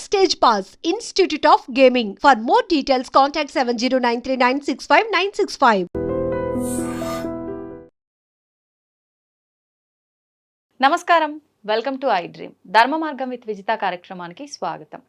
Backstage Pass, Institute of Gaming. For more details, contact 7093965965965. నమస్కారం. Welcome to I dream Dharma Margam with Vijitha కార్యక్రమానికి స్వాగతం.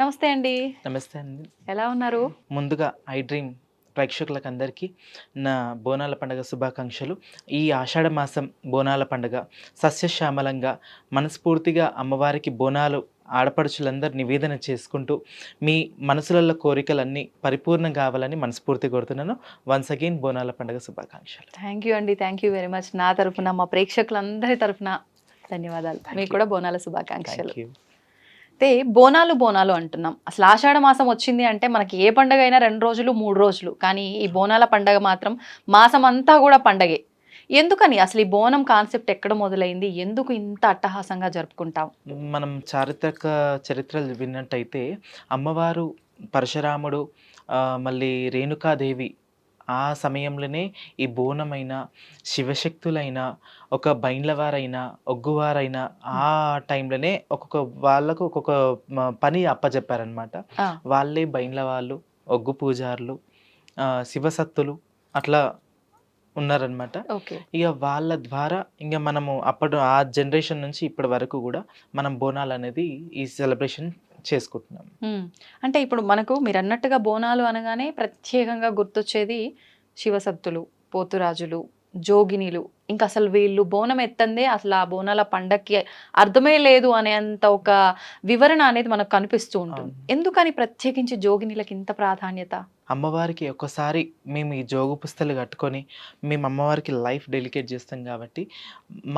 నమస్తే అండి. నమస్తే అండి. ఎలా ఉన్నారు? ముందుగా ఐ డ్రీమ్ ప్రేక్షకులకు అందరికీ నా బోనాల పండుగ శుభాకాంక్షలు. ఈ ఆషాఢ మాసం బోనాల పండుగ సస్యశ్యామలంగా మనస్ఫూర్తిగా అమ్మవారికి బోనాలు ఆడపడుచులందరూ నివేదన చేసుకుంటూ మీ మనసులలో కోరికలన్నీ పరిపూర్ణం కావాలని మనస్ఫూర్తి కోరుతున్నాను. వన్స్ అగైన్ బోనాల పండుగ శుభాకాంక్షలు. థ్యాంక్ యూ అండి. థ్యాంక్ యూ వెరీ మచ్ నా తరపున మా ప్రేక్షకులందరి తరపున ధన్యవాదాలు. మీకు. కూడా బోనాల శుభాకాంక్షలు. అయితే బోనాలు బోనాలు అంటున్నాం. అసలు ఆషాఢ మాసం వచ్చింది అంటే మనకి ఏ పండగ అయినా రెండు రోజులు మూడు రోజులు. కానీ ఈ బోనాల పండగ మాత్రం మాసం అంతా కూడా పండగే. ఎందుకని? అసలు ఈ బోనం కాన్సెప్ట్ ఎక్కడ మొదలైంది? ఎందుకు ఇంత అట్టహాసంగా జరుపుకుంటాం? మనం చారిత్రక చరిత్రలు విన్నట్టయితే అమ్మవారు పరశురాముడు మళ్ళీ రేణుకాదేవి ఆ సమయంలోనే ఈ బోనమైన శివశక్తులైన ఒక బైండ్లవారైనా ఒగ్గువారైనా ఆ టైంలోనే ఒక్కొక్క వాళ్ళకు ఒక్కొక్క పని అప్పచెప్పారనమాట. వాళ్ళే బైండ్ల వాళ్ళు ఒగ్గు పూజారులు శివసత్తులు అట్లా ఉన్నారనమాట ఓకే. ఇక వాళ్ళ ద్వారా ఇంకా మనము అప్పటి ఆ జనరేషన్ నుంచి ఇప్పటి వరకు కూడా మనం బోనాలు అనేది ఈ సెలబ్రేషన్ చేసుకుంటున్నాం. అంటే ఇప్పుడు మనకు మీరు అన్నట్టుగా బోనాలు అనగానే ప్రత్యేకంగా గుర్తొచ్చేది శివసత్తులు పోతురాజులు జోగినిలు ఇంకా అసలు వీళ్ళు బోనం ఎత్తందే అసలు ఆ బోనాల పండక్కి అర్థమే లేదు అనేంత ఒక వివరణ అనేది మనకు కనిపిస్తూ ఉంటుంది. ఎందుకని ప్రత్యేకించి జోగినిలకి ఇంత ప్రాధాన్యత అమ్మవారికి ఒక్కసారి మేము ఈ జోగు పుస్తలు కట్టుకొని మేము అమ్మవారికి లైఫ్ డెలికేట్ చేస్తాం కాబట్టి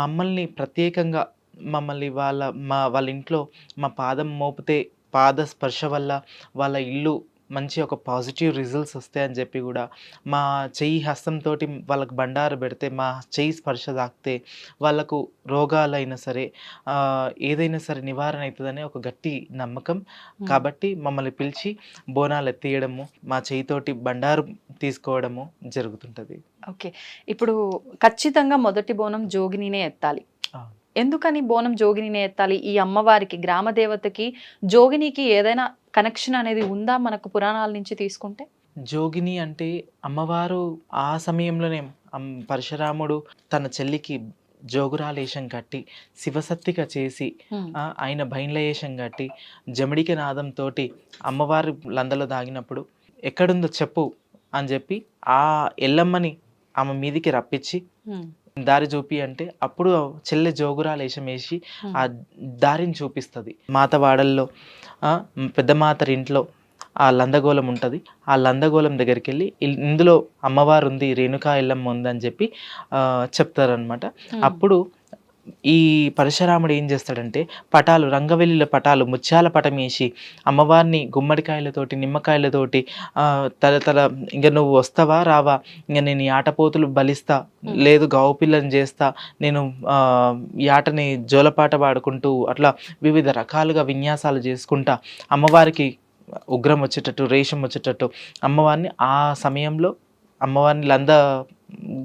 మమ్మల్ని ప్రత్యేకంగా మమ్మల్ని వాళ్ళ మా వాళ్ళ ఇంట్లో మా పాదం మోపితే పాద స్పర్శ వల్ల వాళ్ళ ఇల్లు మంచి ఒక పాజిటివ్ రిజల్ట్స్ వస్తాయని చెప్పి కూడా మా చెయ్యి హస్తంతో వాళ్ళకి బండారు పెడితే మా చెయ్యి స్పర్శ తాకితే వాళ్ళకు రోగాలైనా సరే ఏదైనా సరే నివారణ అవుతుందనే ఒక గట్టి నమ్మకం. కాబట్టి మమ్మల్ని పిలిచి బోనాలు ఎత్తేయడము మా చేయితోటి బండారు తీసుకోవడము జరుగుతుంటది. ఓకే. ఇప్పుడు ఖచ్చితంగా మొదటి బోనం జోగినినే ఎత్తాలి. ఎందుకని బోనం జోగినినే ఎత్తాలి ఈ అమ్మవారికి గ్రామ దేవతకి జోగినికి ఏదైనా కనెక్షన్ అనేది ఉందా మనకు పురాణాల నుంచి తీసుకుంటే? జోగిని అంటే అమ్మవారు ఆ సమయంలోనే పరశురాముడు తన చెల్లికి జోగురాలేశం కట్టి శివసత్తిక చేసి ఆ, ఆయన బైన్లయేషం కట్టి జమిడిక నాదంతో అమ్మవారి లందలో దాగినప్పుడు ఎక్కడుందో చెప్పు అని చెప్పి ఆ ఎల్లమ్మని ఆమె మీదికి రప్పించి. దారి చూపి అంటే అప్పుడు చెల్లె జోగురాలు వేషం వేసి. ఆ దారిని చూపిస్తుంది మాతవాడల్లో పెద్ద మాతరి ఇంట్లో ఆ లందగోళం ఉంటుంది ఆ లందగోళం దగ్గరికి వెళ్ళి ఇందులో అమ్మవారు ఉంది రేణుకా ఎల్లమ్మ ఉందని చెప్పి చెప్తారనమాట. అప్పుడు ఈ పరశురాముడు ఏం చేస్తాడంటే పటాలు రంగవెల్లిల పటాలు ముత్యాల పటం వేసి అమ్మవారిని గుమ్మడికాయలతోటి నిమ్మకాయలతోటి తల తల ఇంకా నువ్వు వస్తావా రావా ఇంకా నేను ఈ ఆటపోతులు బలిస్తా. లేదు గావు పిల్లని చేస్తా నేను ఆటని జోలపాట పాడుకుంటూ అట్లా వివిధ రకాలుగా విన్యాసాలు చేసుకుంటా అమ్మవారికి ఉగ్రం వచ్చేటట్టు రేషం వచ్చేటట్టు అమ్మవారిని ఆ సమయంలో అమ్మవారిని లంద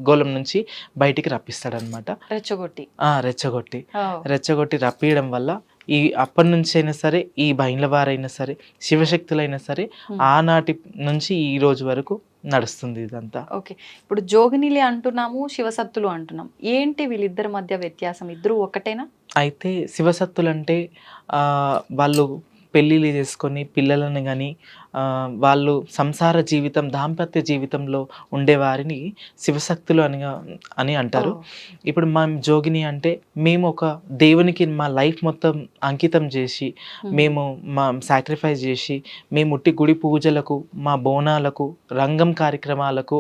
గోళం నుంచి బయటికి రప్పిస్తాడనమాట రెచ్చగొట్టి. ఆ, రెచ్చగొట్టి. రెచ్చగొట్టి రప్పియడం వల్ల ఈ అప్పటి నుంచి అయినా సరే ఈ బైండ్లవారైనా సరే శివశక్తులైనా సరే. ఆనాటి నుంచి ఈ రోజు వరకు నడుస్తుంది ఇదంతా. ఓకే. ఇప్పుడు జోగినిలి అంటున్నాము శివసత్తులు అంటున్నాం. ఏంటి వీళ్ళిద్దరి మధ్య వ్యత్యాసం? ఇద్దరు ఒకటేనా అయితే శివసత్తులు అంటే ఆ, వాళ్ళు పెళ్ళిళ్ళు చేసుకొని పిల్లలను కానీ వాళ్ళు సంసార జీవితం దాంపత్య జీవితంలో ఉండేవారిని శివశక్తులు అని అని అంటారు. ఇప్పుడు మా జోగిని అంటే మేము ఒక దేవునికి మా లైఫ్ మొత్తం అంకితం చేసి. మేము మా సాక్రిఫైస్ చేసి మేము ఉట్టి గుడి పూజలకు మా బోనాలకు రంగం కార్యక్రమాలకు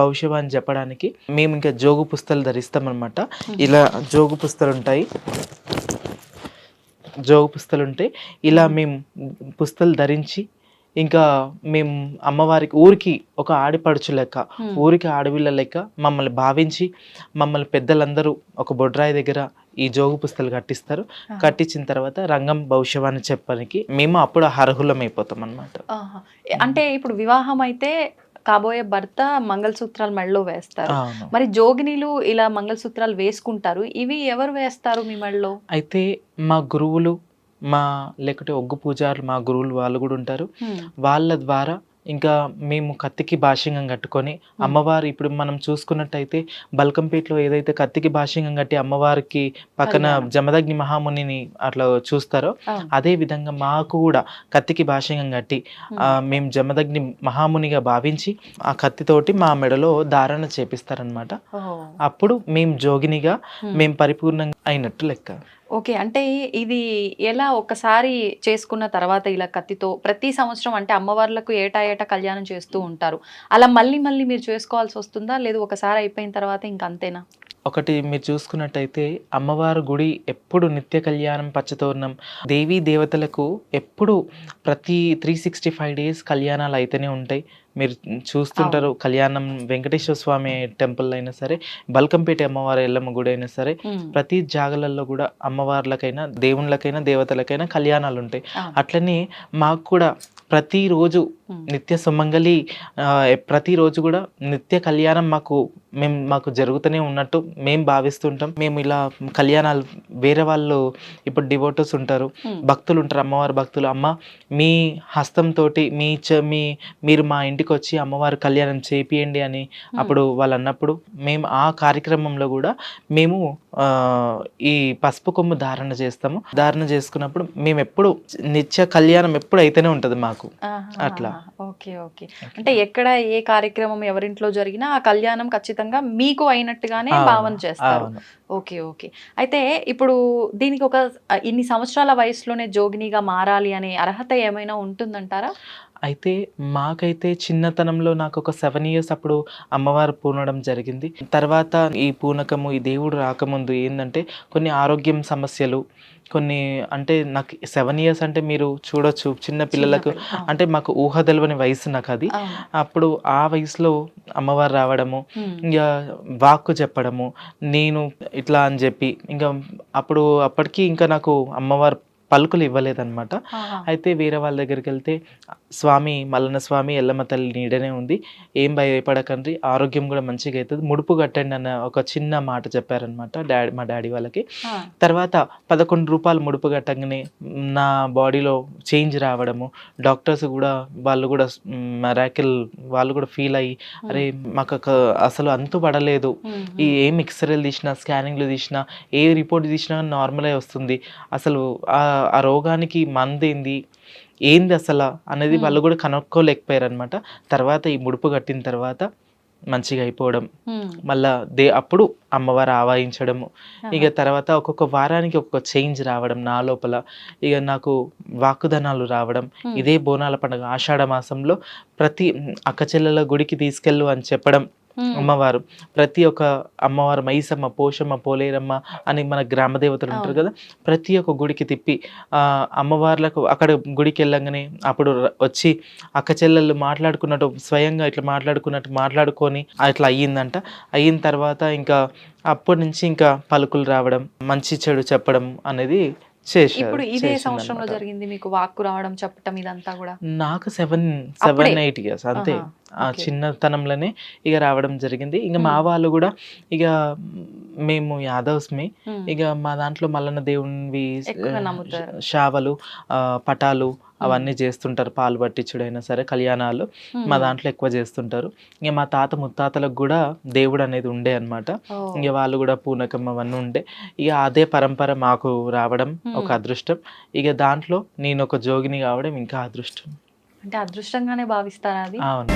భవిష్యవాణి చెప్పడానికి మేము ఇంకా జోగు పుస్తలు ధరిస్తామన్నమాట. ఇలా జోగు పుస్తలు ఉంటాయి జోగు పుస్తలు ఉంటాయి ఇలా మేము పుస్తలు ధరించి ఇంకా మేము అమ్మవారికి ఊరికి ఒక ఆడిపడుచు లెక్క. ఊరికి ఆడవిళ్ళ లెక్క మమ్మల్ని భావించి మమ్మల్ని పెద్దలందరూ ఒక బొడ్రాయి దగ్గర ఈ జోగు పుస్తలు కట్టిస్తారు. కట్టించిన తర్వాత రంగం భవిష్యవాణి చెప్పడానికి మేము అప్పుడు అర్హులం అయిపోతాం అనమాట. అంటే ఇప్పుడు వివాహం అయితే కాబోయే భర్త మంగళసూత్రాలు మెడలో వేస్తారు. మరి జోగినీలు ఇలా మంగళసూత్రాలు వేసుకుంటారు. ఇవి ఎవరు వేస్తారు మీ మెడలో? అయితే మా గురువులు మా లేకుంటే ఒగ్గు పూజారులు మా గురువులు వాళ్ళు కూడా ఉంటారు. వాళ్ళ ద్వారా ఇంకా మేము కత్తికి భాష్యంగం కట్టుకొని అమ్మవారు ఇప్పుడు మనం చూసుకున్నట్టయితే బల్కంపేటలో ఏదైతే కత్తికి భాష్యంగం కట్టి అమ్మవారికి పక్కన. జమదగ్ని మహామునిని అట్లా చూస్తారో. అదే విధంగా మాకు కూడా కత్తికి భాష్యంగం కట్టి మేము. జమదగ్ని మహామునిగా భావించి ఆ కత్తితోటి మా మెడలో ధారణ చేపిస్తారనమాట అప్పుడు మేము జోగినిగా మేము పరిపూర్ణంగా అయినట్టు లెక్క. ఓకే. అంటే ఇది ఎలా ఒక్కసారి చేసుకున్న తర్వాత ఇలా కత్తితో ప్రతి సంవత్సరం అంటే అమ్మవార్లకు ఏటా ఏటా కళ్యాణం చేస్తూ ఉంటారు. అలా మళ్ళీ మళ్ళీ మీరు చేసుకోవాల్సి వస్తుందా? లేదు ఒకసారి అయిపోయిన తర్వాత ఇంక అంతేనా? ఒకటి మీరు చూసుకున్నట్టయితే అమ్మవారి గుడి ఎప్పుడు నిత్య కళ్యాణం పచ్చతోరణం దేవీ దేవతలకు ఎప్పుడు ప్రతి త్రీ సిక్స్టీ ఫైవ్ డేస్ కళ్యాణాలు అయితేనే ఉంటాయి. మీరు చూస్తుంటారు కళ్యాణం వెంకటేశ్వర స్వామి టెంపుల్ అయినా సరే బల్కంపేట అమ్మవారి ఎల్లమ్మ గుడి అయినా సరే ప్రతి జాగలలో కూడా అమ్మవార్లకైనా దేవుళ్ళకైనా దేవతలకైనా కళ్యాణాలు ఉంటాయి. అట్లనే మాకు కూడా ప్రతిరోజు. నిత్య సుమంగళి ప్రతిరోజు కూడా నిత్య కళ్యాణం మాకు మేము మాకు జరుగుతూనే ఉన్నట్టు మేము భావిస్తుంటాం. మేము ఇలా కళ్యాణాలు వేరే వాళ్ళు ఇప్పుడు డివోటర్స్ ఉంటారు. భక్తులు ఉంటారు అమ్మవారి భక్తులు. అమ్మ మీ హస్తంతో మీ మీ మీరు మా ఇంటికి వచ్చి అమ్మవారి కళ్యాణం చేపియండి అని అప్పుడు వాళ్ళు అన్నప్పుడు మేము ఆ కార్యక్రమంలో కూడా మేము ఈ పసుపు కొమ్ము ధారణ చేస్తాము. ధారణ చేసుకున్నప్పుడు మేము ఎప్పుడు నిత్య కళ్యాణం ఎప్పుడు అయితేనే ఉంటుంది మాకు. అట్లా. Okay okay. అంటే ఎక్కడ ఏ కార్యక్రమం ఎవరింట్లో జరిగినా ఆ కళ్యాణం ఖచ్చితంగా మీకు అయినట్టుగానే భావన చేస్తారు. Okay okay. అయితే ఇప్పుడు దీనికి ఒక ఇన్ని సంవత్సరాల వయసులోనే జోగినిగా మారాలి అనే అర్హత ఏమైనా ఉంటుందంటారా? అయితే మాకైతే చిన్నతనంలో నాకు ఒక సెవెన్ ఇయర్స్ అప్పుడు అమ్మవారు పూనడం జరిగింది. తర్వాత ఈ పూనకము ఈ దేవుడు రాకముందు ఏంటంటే కొన్ని ఆరోగ్యం సమస్యలు కొన్ని అంటే నాకు సెవెన్ ఇయర్స్ అంటే మీరు చూడొచ్చు చిన్న పిల్లలకు. అంటే మాకు ఊహ తెలవని వయసు నాకు అది. అప్పుడు ఆ వయసులో అమ్మవారు రావడము. ఇంకా వాక్కు చెప్పడము నేను ఇట్లా అని చెప్పి ఇంకా అప్పుడు అప్పటికి ఇంకా నాకు అమ్మవారు పలుకులు ఇవ్వలేదన్నమాట. అయితే వేరే వాళ్ళ దగ్గరికి వెళ్తే స్వామి మల్లన్న స్వామి ఎల్లమ్మ తల్లి నీడనే ఉంది. ఏం భయపడకండి. ఆరోగ్యం కూడా మంచిగా అవుతుంది ముడుపు కట్టండి అన్న ఒక చిన్న మాట చెప్పారనమాట డాడీ మా డాడీ వాళ్ళకి. తర్వాత పదకొండు రూపాయలు ముడుపు కట్టంగానే నా బాడీలో చేంజ్ రావడము డాక్టర్స్ కూడా వాళ్ళు కూడా మెరాకిల్ వాళ్ళు కూడా ఫీల్ అయ్యి అరే మాకు అసలు అంతు పడలేదు. ఈ ఏం ఎక్స్రేలు తీసినా స్కానింగ్లు తీసినా ఏ రిపోర్ట్ తీసినా నార్మలే వస్తుంది. అసలు ఆ రోగానికి మందు ఏంది ఏంది అసలు అనేది. వాళ్ళు కూడా కనుక్కోలేకపోయారు అనమాట తర్వాత ఈ ముడుపు కట్టిన తర్వాత మంచిగా అయిపోవడం. మళ్ళా దే అప్పుడు అమ్మవారు ఆవాహించడము. ఇక తర్వాత ఒక్కొక్క వారానికి ఒక్కొక్క చేంజ్ రావడం నా లోపల ఇక నాకు వాక్కుదనాలు రావడం. ఇదే బోనాల పండుగ ఆషాఢ మాసంలో ప్రతి అక్క చెల్లెల గుడికి తీసుకెళ్ళు అని చెప్పడం. అమ్మవారు. ప్రతి ఒక్క అమ్మవారు మైసమ్మ పోషమ్మ పోలేరమ్మ అని మన గ్రామ దేవతలు ఉంటారు కదా ప్రతి ఒక్క గుడికి తిప్పి అమ్మవార్లకు అక్కడ గుడికి వెళ్ళంగానే అప్పుడు వచ్చి అక్క చెల్లెళ్ళు మాట్లాడుకున్నట్టు స్వయంగా ఇట్లా మాట్లాడుకున్నట్టు మాట్లాడుకొని అట్లా అయ్యిందంట. అయిన తర్వాత ఇంకా అప్పటి నుంచి ఇంకా పలుకులు రావడం మంచి చెడు చెప్పడం అనేది ఇప్పుడు ఇదే. సంవత్సరంలో జరిగింది మీకు వాక్కు రావడం చెప్పటం ఇదంతా కూడా నాకు సెవెన్? సెవెన్ ఎయిట్ ఇయర్స్ అంతే ఆ. చిన్నతనంలోనే ఇక రావడం జరిగింది ఇక మా. వాళ్ళు కూడా ఇక మేము యాదవ్స్మి. ఇక మా దాంట్లో మల్లన్న దేవునివి ఆ, పటాలు అవన్నీ చేస్తుంటారు. పాలు పట్టించుడైనా సరే కళ్యాణాలు. మా దాంట్లో ఎక్కువ చేస్తుంటారు. ఇక మా తాత ముత్తాతలకు కూడా దేవుడు అనేది ఉండే అన్నమాట. ఓ. ఇక వాళ్ళు కూడా పూనకం అవన్నీ ఉండే. ఇక అదే పరంపర మాకు రావడం ఒక. అదృష్టం. ఇక దాంట్లో నేను ఒక జోగిని కావడం ఇంకా అదృష్టం. అంటే అదృష్టంగానే భావిస్తారా అది అవును.